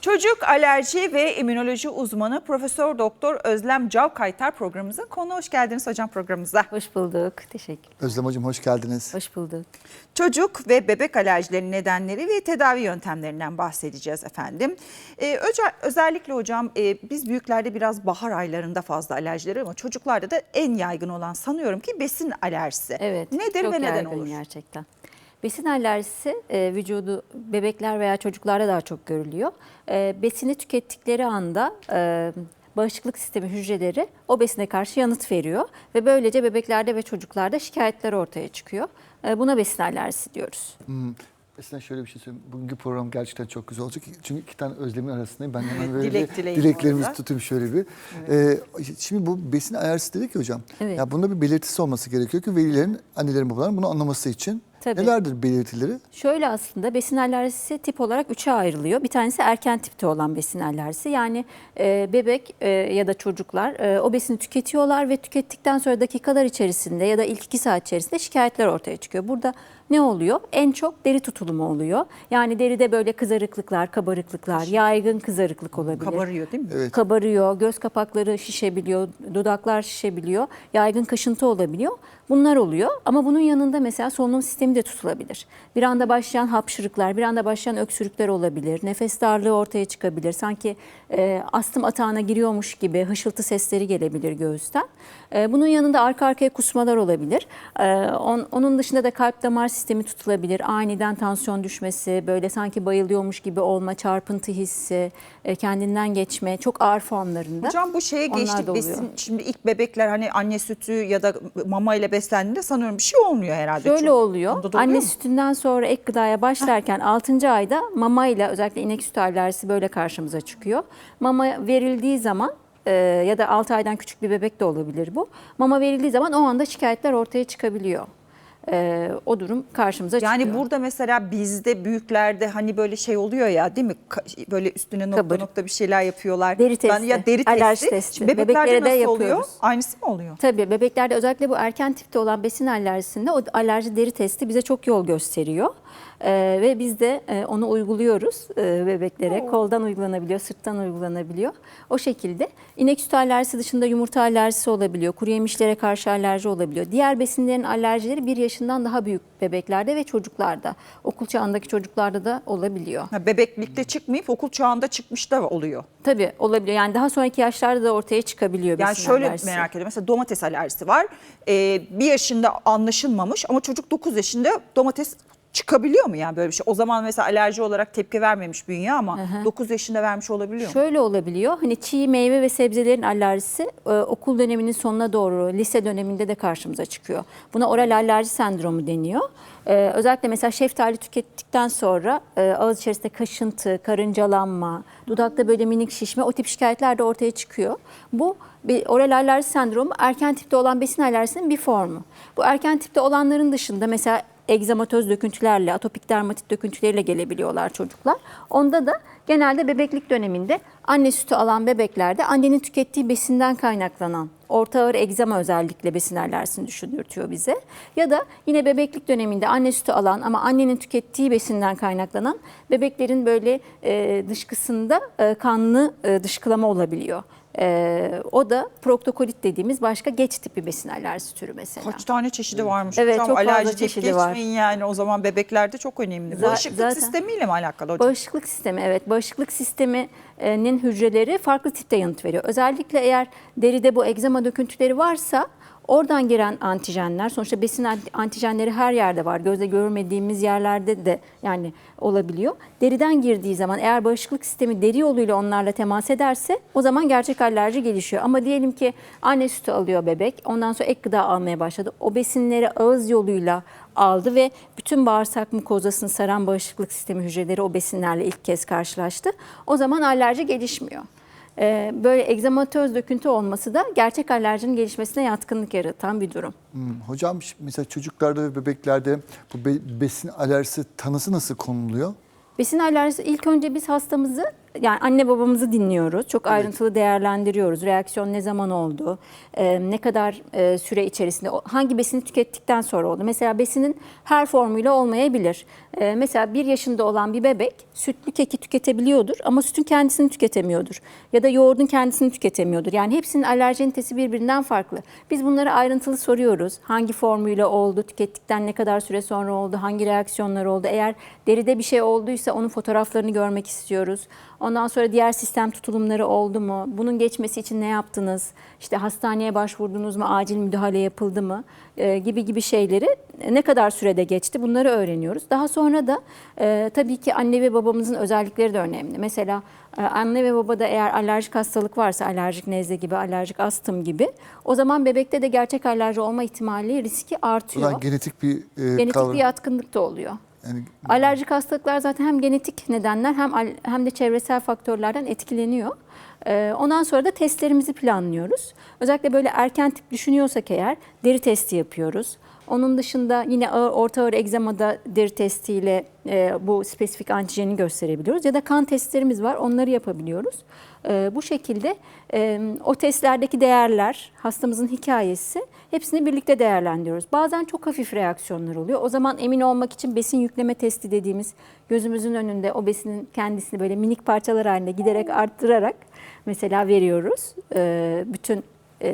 Çocuk alerji ve immünoloji uzmanı Profesör Doktor Özlem Cavkaytar programımıza konu hoş geldiniz hocam programımıza. Hoş bulduk. Teşekkür. Özlem Hocam hoş geldiniz. Hoş bulduk. Çocuk ve bebek alerjilerinin nedenleri ve tedavi yöntemlerinden bahsedeceğiz efendim. Ee, özellikle hocam e, biz büyüklerde biraz bahar aylarında fazla alerjileri ama çocuklarda da en yaygın olan sanıyorum ki besin alerjisi. Evet. Nedir çok ve neden yaygın olur? gerçekten. Besin alerjisi e, vücudu bebekler veya çocuklarda daha çok görülüyor. E, besini tükettikleri anda e, bağışıklık sistemi hücreleri o besine karşı yanıt veriyor ve böylece bebeklerde ve çocuklarda şikayetler ortaya çıkıyor. E, buna besin alerjisi diyoruz. Hmm. Mesela şöyle bir şey söyleyeyim. Bugünkü program gerçekten çok güzel olacak. Çünkü iki tane Özlem'in arasındayım. Ben hemen böyle dilek bir dileklerimizi orada. tutayım şöyle bir. Ee, şimdi bu besin alerjisi dedik ya hocam. Evet. Ya bunda bir belirtisi olması gerekiyor ki velilerin, annelerin, babaların bunu anlaması için. Tabii. Nelerdir belirtileri? Şöyle aslında besin alerjisi tip olarak üçe ayrılıyor. Bir tanesi erken tipte olan besin alerjisi. Yani e, bebek e, ya da çocuklar e, o besini tüketiyorlar ve tükettikten sonra dakikalar içerisinde ya da ilk iki saat içerisinde şikayetler ortaya çıkıyor. Burada ne oluyor? En çok deri tutulumu oluyor. Yani deride böyle kızarıklıklar, kabarıklıklar, yaygın kızarıklık olabilir. Kabarıyor değil mi? Evet. Kabarıyor, göz kapakları şişebiliyor, dudaklar şişebiliyor, yaygın kaşıntı olabiliyor. Bunlar oluyor ama bunun yanında mesela solunum sistemi de tutulabilir. Bir anda başlayan hapşırıklar, bir anda başlayan öksürükler olabilir, nefes darlığı ortaya çıkabilir. Sanki e, astım atağına giriyormuş gibi hışıltı sesleri gelebilir göğüsten. E, bunun yanında arka arkaya kusmalar olabilir. E, on- onun dışında da kalp damar sistemi tutulabilir. Aniden tansiyon düşmesi, böyle sanki bayılıyormuş gibi olma, çarpıntı hissi, e, kendinden geçme, çok ağır formlarında. Hocam bu şeye geçtik. Besin, şimdi ilk bebekler hani anne sütü ya da mama ile beslendiğinde sanıyorum bir şey olmuyor herhalde. Şöyle oluyor. Da oluyor Anne mu? sütünden sonra ek gıdaya başlarken 6. ayda mama ile özellikle inek sütü alerjisi böyle karşımıza çıkıyor. Mama verildiği zaman e, ya da 6 aydan küçük bir bebek de olabilir bu. Mama verildiği zaman o anda şikayetler ortaya çıkabiliyor. E, o durum karşımıza Yani çıkıyor. burada mesela bizde büyüklerde hani böyle şey oluyor ya değil mi? Ka- Böyle üstüne nokta Kabarık. nokta bir şeyler yapıyorlar. Deri Ben, testi, ya deri testi. alerji testi. Şimdi bebeklerde Bebeklere de nasıl oluyor? yapıyoruz. Aynısı mı oluyor? Tabii bebeklerde özellikle bu erken tipte olan besin alerjisinde o alerji deri testi bize çok yol gösteriyor. Ee, ve biz de e, onu uyguluyoruz e, bebeklere. Koldan uygulanabiliyor, sırttan uygulanabiliyor. O şekilde inek sütü alerjisi dışında yumurta alerjisi olabiliyor. Kuru yemişlere karşı alerji olabiliyor. Diğer besinlerin alerjileri bir yaşından daha büyük bebeklerde ve çocuklarda. Okul çağındaki çocuklarda da olabiliyor. Ha, bebeklikte çıkmayıp okul çağında çıkmış da oluyor. Tabii olabiliyor. Yani daha sonraki yaşlarda da ortaya çıkabiliyor Yani besin şöyle alerjisi. merak ediyorum. Mesela domates alerjisi var. Ee, bir yaşında anlaşılmamış ama çocuk 9 yaşında domates çıkabiliyor mu yani böyle bir şey? O zaman mesela alerji olarak tepki vermemiş bünye ama 9 yaşında vermiş olabiliyor mu? Şöyle olabiliyor. Hani çiğ meyve ve sebzelerin alerjisi e, okul döneminin sonuna doğru, lise döneminde de karşımıza çıkıyor. Buna oral alerji sendromu deniyor. E, özellikle mesela şeftali tükettikten sonra e, ağız içerisinde kaşıntı, karıncalanma, dudakta böyle minik şişme o tip şikayetler de ortaya çıkıyor. Bu bir oral alerji sendromu erken tipte olan besin alerjisinin bir formu. Bu erken tipte olanların dışında mesela egzamatöz döküntülerle, atopik dermatit döküntüleriyle gelebiliyorlar çocuklar. Onda da genelde bebeklik döneminde anne sütü alan bebeklerde annenin tükettiği besinden kaynaklanan orta ağır egzama özellikle besin alerjisini düşündürtüyor bize. Ya da yine bebeklik döneminde anne sütü alan ama annenin tükettiği besinden kaynaklanan bebeklerin böyle e, dışkısında kanlı dışkılama olabiliyor. E, o da proktokolit dediğimiz başka geç tipi besin alerjisi türü mesela. Kaç tane çeşidi varmış Evet, hocam? çok fazla Alerji çeşidi var. geçmeyin yani o zaman bebeklerde çok önemli. Za- Bağışıklık zaten- sistemiyle mi alakalı hocam? Bağışıklık sistemi evet. Bağışıklık sisteminin hücreleri farklı tipte yanıt veriyor. Özellikle eğer deride bu egzama döküntüleri varsa oradan giren antijenler sonuçta besin anti- antijenleri her yerde var. Gözle görmediğimiz yerlerde de yani olabiliyor. Deriden girdiği zaman eğer bağışıklık sistemi deri yoluyla onlarla temas ederse o zaman gerçek alerji gelişiyor. Ama diyelim ki anne sütü alıyor bebek. Ondan sonra ek gıda almaya başladı. O besinleri ağız yoluyla aldı ve bütün bağırsak mukozasını saran bağışıklık sistemi hücreleri o besinlerle ilk kez karşılaştı. O zaman alerji gelişmiyor. Ee, Böyle egzamatöz döküntü olması da gerçek alerjinin gelişmesine yatkınlık yaratan bir durum. Hmm, Hocam mesela çocuklarda ve bebeklerde bu be- besin alerjisi tanısı nasıl konuluyor? Besin alerjisi ilk önce biz hastamızı yani anne babamızı dinliyoruz. Çok ayrıntılı değerlendiriyoruz. Reaksiyon ne zaman oldu? e, ne kadar e, süre içerisinde hangi besini tükettikten sonra oldu? Mesela besinin her formuyla olmayabilir. E, mesela bir yaşında olan bir bebek sütlü keki tüketebiliyordur ama sütün kendisini tüketemiyordur. Ya da yoğurdun kendisini tüketemiyordur. Yani hepsinin alerjenitesi birbirinden farklı. Biz bunları ayrıntılı soruyoruz. Hangi formuyla oldu? Tükettikten ne kadar süre sonra oldu? Hangi reaksiyonlar oldu? Eğer deride bir şey olduysa onun fotoğraflarını görmek istiyoruz. Ondan sonra diğer sistem tutulumları oldu mu? Bunun geçmesi için ne yaptınız? İşte hastaneye başvurdunuz mu? Acil müdahale yapıldı mı? Ee, gibi gibi şeyleri ne kadar sürede geçti? Bunları öğreniyoruz. Daha sonra da e, tabii ki anne ve babamızın özellikleri de önemli. Mesela e, anne ve babada eğer alerjik hastalık varsa, alerjik nezle gibi, alerjik astım gibi, o zaman bebekte de gerçek alerji olma ihtimali, riski artıyor. da genetik bir e, Genetik kavram. bir yatkınlık da oluyor. Yani Alerjik hastalıklar zaten hem genetik nedenler hem hem de çevresel faktörlerden etkileniyor. Ee, Ondan sonra da testlerimizi planlıyoruz. Özellikle böyle erken tip düşünüyorsak eğer deri testi yapıyoruz. Onun dışında yine ağır, orta ağır egzamada deri testiyle e, bu spesifik antijeni gösterebiliyoruz. Ya da kan testlerimiz var onları yapabiliyoruz. Ee, bu şekilde e, o testlerdeki değerler, hastamızın hikayesi hepsini birlikte değerlendiriyoruz. Bazen çok hafif reaksiyonlar oluyor. O zaman emin olmak için besin yükleme testi dediğimiz gözümüzün önünde o besinin kendisini böyle minik parçalar halinde giderek arttırarak mesela veriyoruz. Ee, bütün e,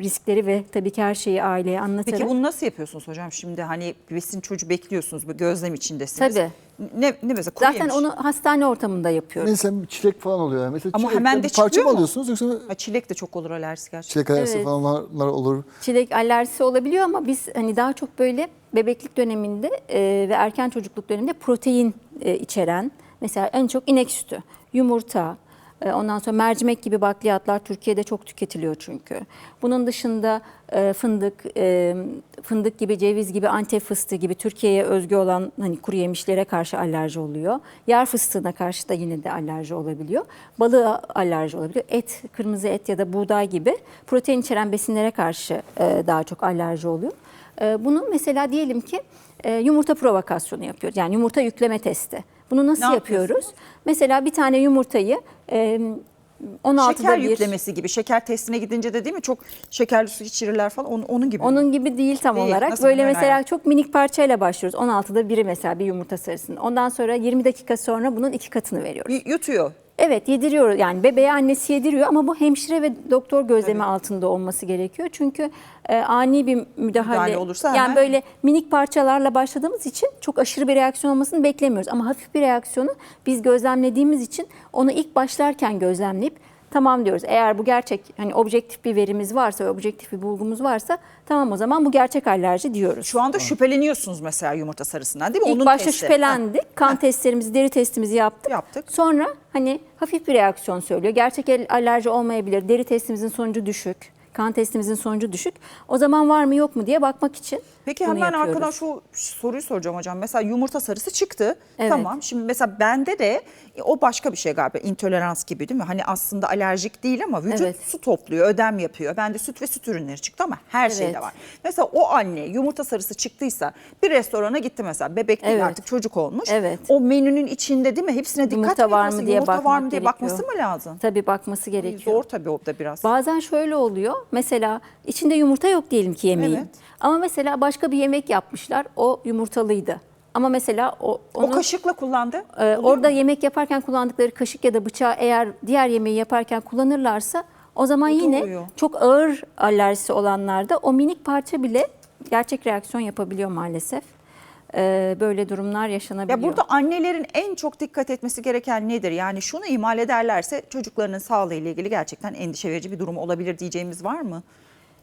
riskleri ve tabii ki her şeyi aileye anlatarak. Peki bunu nasıl yapıyorsunuz hocam? Şimdi hani besin çocuğu bekliyorsunuz, gözlem içindesiniz. Tabii. Ne, ne mesela kuru Zaten yemiş. onu hastane ortamında yapıyoruz. mesela çilek falan oluyor. Yani. Mesela Ama çilekten hemen de bir parça çıkıyor mı mu? alıyorsunuz yoksa Ha, çilek de çok olur alerjisi gerçekten. çilek alerjisi Evet. falanlar olur. Çilek alerjisi olabiliyor ama biz hani daha çok böyle bebeklik döneminde e, ve erken çocukluk döneminde protein e, içeren mesela en çok inek sütü, yumurta, ondan sonra mercimek gibi bakliyatlar Türkiye'de çok tüketiliyor çünkü. Bunun dışında e, fındık, e, fındık gibi, ceviz gibi, antep fıstığı gibi Türkiye'ye özgü olan hani kuru yemişlere karşı alerji oluyor. Yer fıstığına karşı da yine de alerji olabiliyor. Balığa alerji olabiliyor. Et, kırmızı et ya da buğday gibi protein içeren besinlere karşı e, daha çok alerji oluyor. E, bunu mesela diyelim ki e, yumurta provokasyonu yapıyoruz. Yani yumurta yükleme testi. Bunu nasıl yapıyoruz? Mesela bir tane yumurtayı e, 16'da Şeker bir... yüklemesi gibi. Şeker testine gidince de değil mi? Çok şekerli su içirirler falan. Onun, onun gibi. Onun gibi değil tam Değil. olarak. Nasıl Böyle mesela hayal- çok minik parçayla başlıyoruz. 16'da biri mesela bir yumurta sarısının. Ondan sonra 20 dakika sonra bunun iki katını veriyoruz. Y- yutuyor. Evet yediriyoruz yani bebeğe annesi yediriyor ama bu hemşire ve doktor gözlemi altında olması gerekiyor. Çünkü e, ani bir müdahale, Müdahale olursa yani hemen- böyle minik parçalarla başladığımız için çok aşırı bir reaksiyon olmasını beklemiyoruz. Ama hafif bir reaksiyonu biz gözlemlediğimiz için onu ilk başlarken gözlemleyip tamam diyoruz. Eğer bu gerçek hani objektif bir verimiz varsa objektif bir bulgumuz varsa tamam o zaman bu gerçek alerji diyoruz. Şu anda şüpheleniyorsunuz mesela yumurta sarısından değil mi? İlk Onun başta testi. şüphelendik. Kan testlerimizi, deri testimizi yaptık. Yaptık. Sonra hani hafif bir reaksiyon söylüyor. Gerçek alerji olmayabilir. Deri testimizin sonucu düşük. Kan testimizin sonucu düşük. O zaman var mı yok mu diye bakmak için Peki bunu hemen yapıyoruz. arkadan şu soruyu soracağım hocam. Mesela yumurta sarısı çıktı. Evet. Tamam. Şimdi mesela bende de e, o başka bir şey galiba. İntolerans gibi değil mi? Hani aslında alerjik değil ama vücut Evet. su topluyor, ödem yapıyor. Bende süt ve süt ürünleri çıktı ama her şeyde Evet. var. Mesela o anne yumurta sarısı çıktıysa bir restorana gitti mesela. Bebek değil Evet. artık çocuk olmuş. Evet. O menünün içinde değil mi? Hepsine dikkat Yumurta var mı diye yumurta var mı diye gerekiyor. bakması mı lazım? Tabii bakması gerekiyor. Zor tabii o da biraz. Bazen şöyle oluyor. Mesela içinde yumurta yok diyelim ki yemeğin. Evet. Ama mesela başka bir yemek yapmışlar. O yumurtalıydı. Ama mesela o, o onu, kaşıkla kullandı. Oluyor orada mu? yemek yaparken kullandıkları kaşık ya da bıçağı eğer diğer yemeği yaparken kullanırlarsa o zaman O yine oluyor. çok ağır alerjisi olanlarda o minik parça bile gerçek reaksiyon yapabiliyor maalesef. Ee, böyle durumlar yaşanabiliyor. Ya burada annelerin en çok dikkat etmesi gereken nedir? Yani şunu ihmal ederlerse çocuklarının sağlığı ile ilgili gerçekten endişe verici bir durum olabilir diyeceğimiz var mı?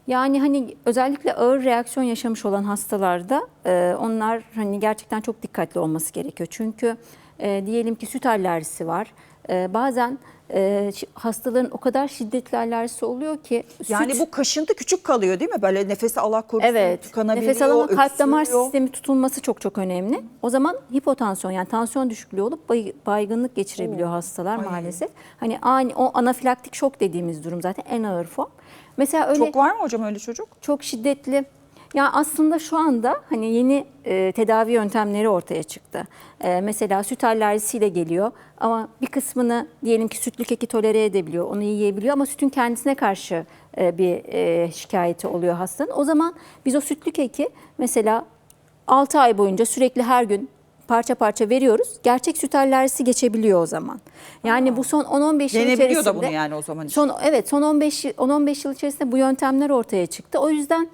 Yani hani özellikle ağır reaksiyon yaşamış olan hastalarda e, onlar hani gerçekten çok dikkatli olması gerekiyor. Çünkü e, diyelim ki süt alerjisi var. E, bazen e, hastaların o kadar şiddetli alerjisi oluyor ki Yani süt- bu kaşıntı küçük kalıyor değil mi? Böyle nefesi Allah korusun Evet. tıkanabiliyor, Nefes alama kalp damar sistemi tutulması çok çok önemli. O zaman hipotansiyon yani tansiyon düşüklüğü olup bay- baygınlık geçirebiliyor hastalar Ay. maalesef. Hani ani o anafilaktik şok dediğimiz durum zaten en ağır form. Mesela öyle Çok var mı hocam öyle çocuk? çok şiddetli Ya aslında şu anda hani yeni e, tedavi yöntemleri ortaya çıktı. E, mesela süt alerjisiyle geliyor ama bir kısmını diyelim ki sütlü keki tolere edebiliyor, onu yiyebiliyor ama sütün kendisine karşı e, bir e, şikayeti oluyor hastanın. O zaman biz o sütlü keki mesela 6 ay boyunca sürekli her gün parça parça veriyoruz. Gerçek süt alerjisi geçebiliyor o zaman. Yani bu son 10-15 yıl içerisinde Yenebiliyor da bunu yani o zaman. Son evet son 15 yıl- 10-15 yıl içerisinde bu yöntemler ortaya çıktı. O yüzden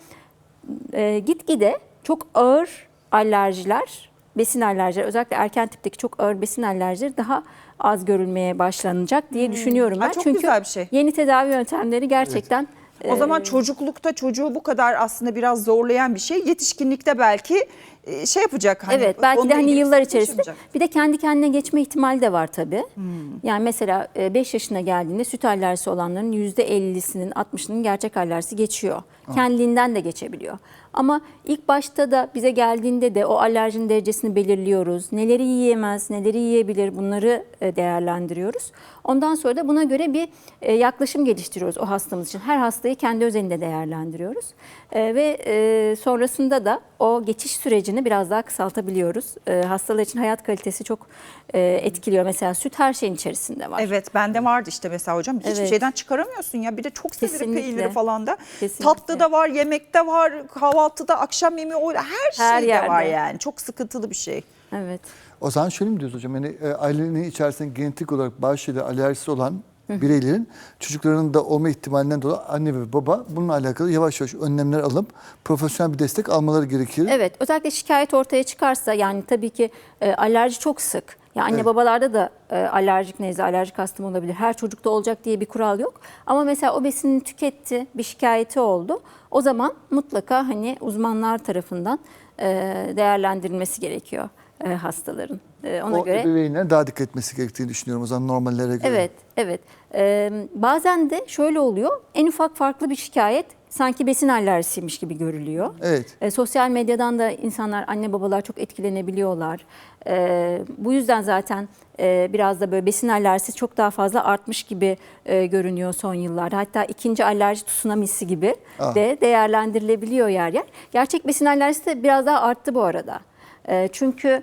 e, gitgide çok ağır alerjiler, besin alerjileri özellikle erken tipteki çok ağır besin alerjileri daha az görülmeye başlanacak diye düşünüyorum Ay, ben. çok Çünkü güzel bir şey. yeni tedavi yöntemleri gerçekten O zaman e, çocuklukta çocuğu bu kadar aslında biraz zorlayan bir şey. Yetişkinlikte belki şey yapacak. Hani evet belki de hani yıllar sıkıntı içerisinde bir de kendi kendine geçme ihtimali de var tabii. Hmm. Yani mesela 5 yaşına geldiğinde süt alerjisi olanların %50'sinin 60'ının gerçek alerjisi geçiyor. Kendiliğinden de geçebiliyor. Ama ilk başta da bize geldiğinde de o alerjinin derecesini belirliyoruz. Neleri yiyemez, neleri yiyebilir bunları e, değerlendiriyoruz. Ondan sonra da buna göre bir e, yaklaşım geliştiriyoruz o hastamız için. Her hastayı kendi özelinde değerlendiriyoruz. E, Ve e, sonrasında da o geçiş sürecini biraz daha kısaltabiliyoruz. E, Hastalar için hayat kalitesi çok e, etkiliyor. Mesela süt her şeyin içerisinde var. Evet bende vardı işte mesela hocam. Hiçbir Evet. şeyden çıkaramıyorsun ya. Bir de çok severim Kesinlikle. peyniri falan da. Kesinlikle. Tatlı da var, yemekte var, kahvaltıda, akşam yemeği o her, Her şeyde yerde. var yani. Çok sıkıntılı bir şey. Evet. O zaman şöyle mi diyoruz hocam? Yani e, ailenin içerisinde genetik olarak bağışıyla alerjisi olan bireylerin çocuklarının da olma ihtimalinden dolayı anne ve baba bununla alakalı yavaş yavaş önlemler alıp profesyonel bir destek almaları gerekir. Evet, özellikle şikayet ortaya çıkarsa yani tabii ki e, alerji çok sık. Ya anne Evet. babalarda da e, alerjik nezle, alerjik astım olabilir. Her çocukta olacak diye bir kural yok. Ama mesela o besini tüketti, bir şikayeti oldu. O zaman mutlaka hani uzmanlar tarafından e, değerlendirilmesi gerekiyor e, hastaların. E, ona o göre ebeveynler daha dikkat etmesi gerektiğini düşünüyorum o zaman normallere göre. Evet, evet. Ee, bazen de şöyle oluyor. En ufak farklı bir şikayet sanki besin alerjisiymiş gibi görülüyor. Evet. E, sosyal medyadan da insanlar, anne babalar çok etkilenebiliyorlar. E, bu yüzden zaten e, biraz da böyle besin alerjisi çok daha fazla artmış gibi e, görünüyor son yıllarda. Hatta ikinci alerji tsunamisi gibi Ah. de değerlendirilebiliyor yer yer. Gerçek besin alerjisi de biraz daha arttı bu arada. E, çünkü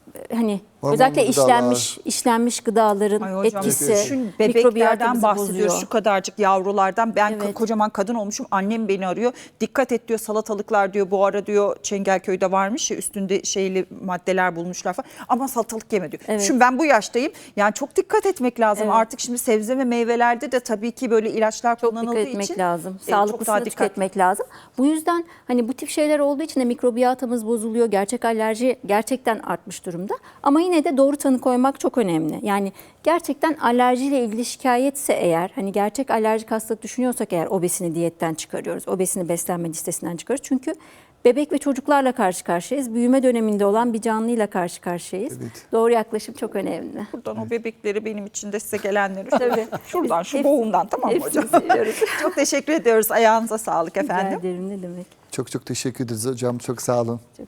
hani Hormonlu özellikle gıdalar. işlenmiş işlenmiş gıdaların Ay hocam etkisi düşün bebeklerden bahsediyoruz bozuyor. şu kadarcık yavrulardan. Ben Evet. kocaman kadın olmuşum annem beni arıyor. Dikkat et diyor salatalıklar diyor bu ara diyor Çengelköy'de varmış ya üstünde şeyli maddeler bulmuşlar falan. Ama salatalık yeme diyor. Evet. Şimdi ben bu yaştayım yani çok dikkat etmek lazım. Evet. Artık şimdi sebze ve meyvelerde de tabii ki böyle ilaçlar Çok kullanıldığı dikkat etmek için. lazım. e, çok daha Sağlıklısını dikkat- tüketmek lazım. Bu yüzden hani bu tip şeyler olduğu için de mikrobiyatımız bozuluyor. Gerçek alerji gerçekten artmış durumda. Ama yine de doğru tanı koymak çok önemli. Yani gerçekten alerjiyle ilgili şikayetse eğer hani gerçek alerjik hastalık düşünüyorsak eğer obesini diyetten çıkarıyoruz. Obesini beslenme listesinden çıkarıyoruz. Çünkü bebek ve çocuklarla karşı karşıyayız. Büyüme döneminde olan bir canlıyla karşı karşıyayız. Evet. Doğru yaklaşım çok önemli. Buradan o bebekleri benim için de size gelenleri Tabii. şuradan şu boğumdan tamam mı hocam? Çok teşekkür ediyoruz. Ayağınıza sağlık Rica efendim. ederim ne demek. Çok çok teşekkür ederiz hocam. Çok sağ olun. Çok